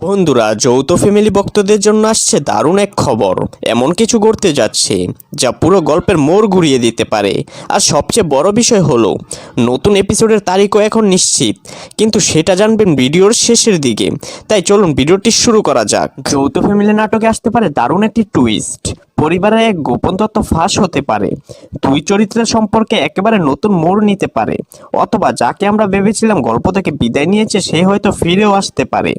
বন্ধুরা, যৌথ ফ্যামিলি ভক্তদের জন্য আসছে দারুণ এক খবর। এমন কিছু ঘটতে যাচ্ছে যা পুরো গল্পের মোড় ঘুরিয়ে দিতে পারে। আর সবচেয়ে বড় বিষয় হলো, নতুন এপিসোডের তারিখও এখন নিশ্চিত। কিন্তু সেটা জানবেন ভিডিওর শেষের দিকে। তাই চলুন ভিডিওটি শুরু করা যাক। যৌথ ফ্যামিলি নাটকে আসতে পারে দারুণ একটি টুইস্ট পরিবারের এক গোপন তত্ত্ব ফাঁস হতে পারে। দুই চরিত্রের সম্পর্কে একেবারে নতুন মোড় নিতে পারে। অথবা যাকে আমরা ভেবেছিলাম গল্প থেকে বিদায় নিয়েছে, সে হয়তো ফিরেও আসতে পারে।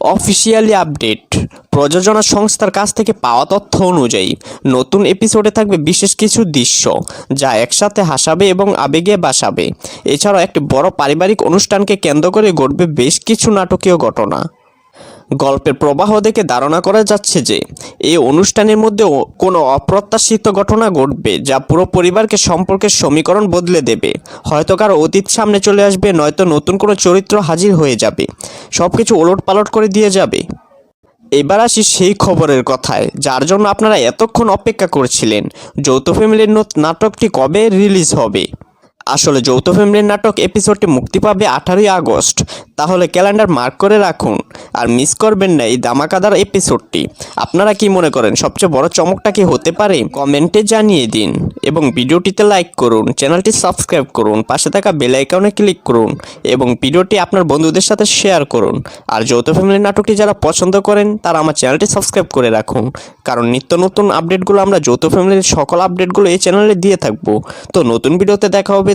Officially update. প্রযোজনা সংস্থার কাছ থেকে পাওয়া তথ্য অনুযায়ী, নতুন এপিসোডে থাকবে বিশেষ কিছু দৃশ্য যা একসাথে হাসাবে এবং আবেগে বাসাবে। এছাড়াও একটি বড় পারিবারিক অনুষ্ঠানকে কেন্দ্র করে ঘটবে বেশ কিছু নাটকীয় ঘটনা। গল্পের প্রবাহ দেখে ধারণা করা যাচ্ছে যে, এই অনুষ্ঠানের মধ্যে কোনো অপ্রত্যাশিত ঘটনা ঘটবে যা পুরো পরিবারকে সম্পর্কের সমীকরণ বদলে দেবে। হয়তো কারও অতীত সামনে চলে আসবে, নয়তো নতুন কোনো চরিত্র হাজির হয়ে যাবে। সব কিছু ওলট পালট করে দিয়ে যাবে। এবার আসি সেই খবরের কথায়, যার জন্য আপনারা এতক্ষণ অপেক্ষা করছিলেন। যৌথ ফ্যামিলির নাটকটি কবে রিলিজ হবে? আসলে যৌথ ফ্যামিলির নাটক এপিসোডটি মুক্তি পাবে আঠারোই আগস্ট। তাহলে ক্যালেন্ডার মার্ক করে রাখুন। আর মিস করবেন না এই দামাকাদার এপিসোডটি। আপনারা কি মনে করেন, সবচেয়ে বড় চমকটা কি হতে পারে? কমেন্টে জানিয়ে দিন। এবং ভিডিওটিতে লাইক করুন, চ্যানেলটি সাবস্ক্রাইব করুন, পাশে থাকা বেল আইকনে ক্লিক করুন, এবং ভিডিওটি আপনার বন্ধুদের সাথে শেয়ার করুন। আর যৌথ ফ্যামিলির নাটকটি যারা পছন্দ করেন, তারা আমার চ্যানেলটি সাবস্ক্রাইব করে রাখুন। কারণ নিত্য নতুন আপডেটগুলো আমরা যৌথ ফ্যামিলির সকল আপডেটগুলো এই চ্যানেলে দিয়ে থাকব। তো নতুন ভিডিওতে দেখা হবে